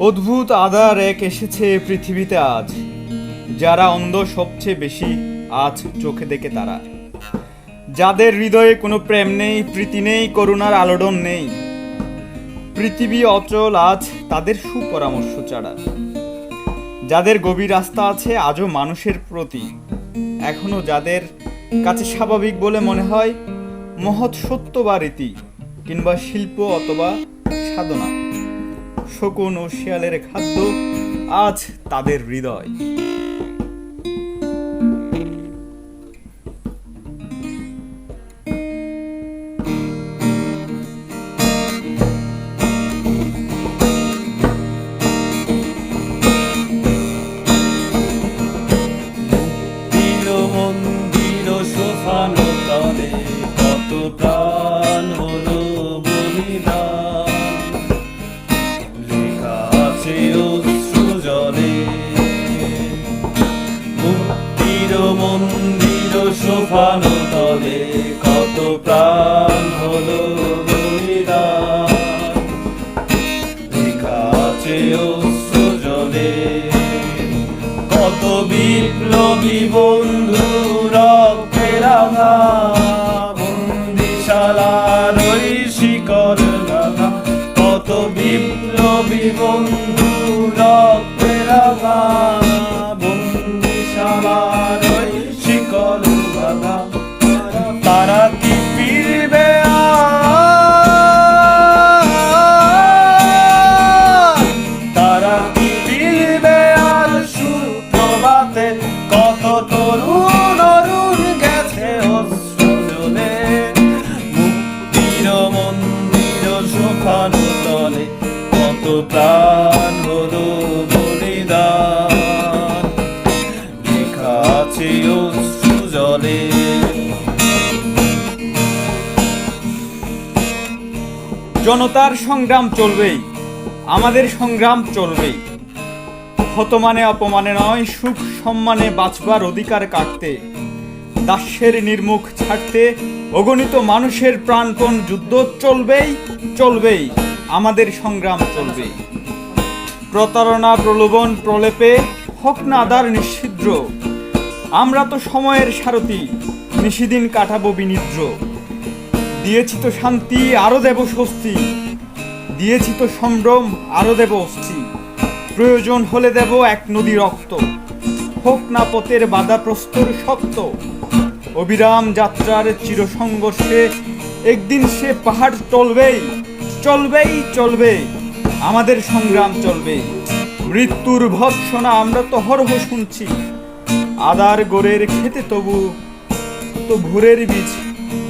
অদ্ভুত আদার এক এসেছে পৃথিবীতে আজ, যারা অন্ধ সবচেয়ে বেশি আজ চোখে দেখে তারা। যাদের হৃদয়ে কোনো প্রেম নেই, প্রীতি নেই, করুণার আলোড়ন নেই, পৃথিবী অচল আজ তাদের সুপরামর্শ ছাড়া। যাদের গভীর রাস্তা আছে, আজও মানুষের প্রতি। এখনও যাদের কাছে স্বাভাবিক বলে মনে হয়, মহৎ সত্য বা রীতি, কিংবা শিল্প অথবা সাধনা। শকুন ও শিয়ালের খাদ্য আজ তাদের হৃদয়। বন্ধু রক্তে রাঙা কত বিপ্লবী বন্ধু জনতার সংগ্রাম চলবেই, আমাদের সংগ্রাম চলবেই। হতমানে অপমানে নয়, সুখ সম্মানে বাঁচবার অধিকার কাটতে দাস্যের নির্মুখ ছাড়তে, অগণিত মানুষের প্রাণপণ যুদ্ধ চলবেই চলবেই, আমাদের সংগ্রাম চলবেই। প্রতারণা, প্রলোভন, প্রলেপে হক না আদার নিষিদ্র আমরা তো সময়ের সারথি, নিশিদিন কাটাবো বিনিদ্র। দিয়েছি তো শান্তি, আরও দেব স্বস্তি। দিয়েছি তো সম্ভ্রম, আরও দেব অস্থি। প্রয়োজন হলে দেব এক নদী রক্ত। হোক না পথের বাধা প্রস্তর শক্ত। অবিরাম যাত্রার চিরসংঘর্ষে একদিন সে পাহাড় চলবেই চলবেই চলবে আমাদের সংগ্রাম চলবে। মৃত্যুর ভৎসনা আমরা তো হরহ শুনছি। আদার গোরের খেতে তবু, তো ভোরের বীজ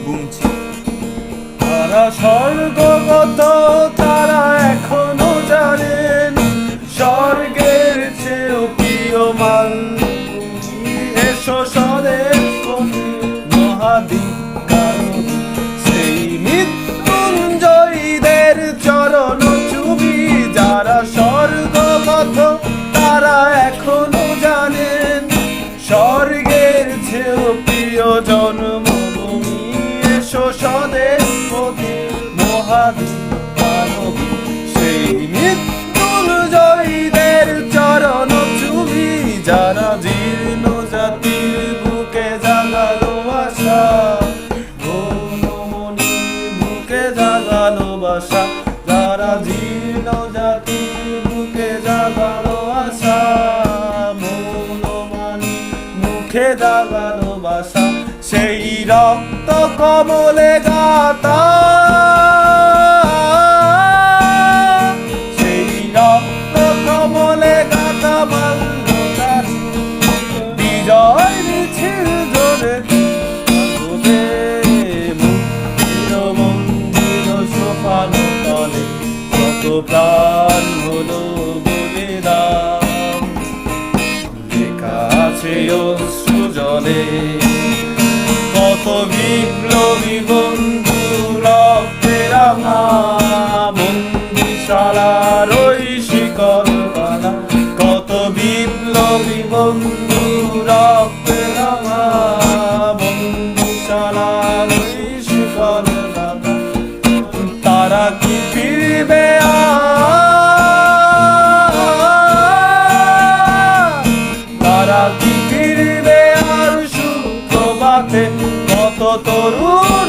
বুনছি। তারা স্বর্গগত তারা জাগালো বাসা যারা জীর্ণ জাতির বুকে জাগালো আশা মনমানি মুখে জাগালো বাসা সেই রক্ত কমলে গাতা প্রাণ হলো বলিদান লেখা আছে অশ্রু কত বিপ্লবী বন্ধু রক্তের রাঙা Totoro.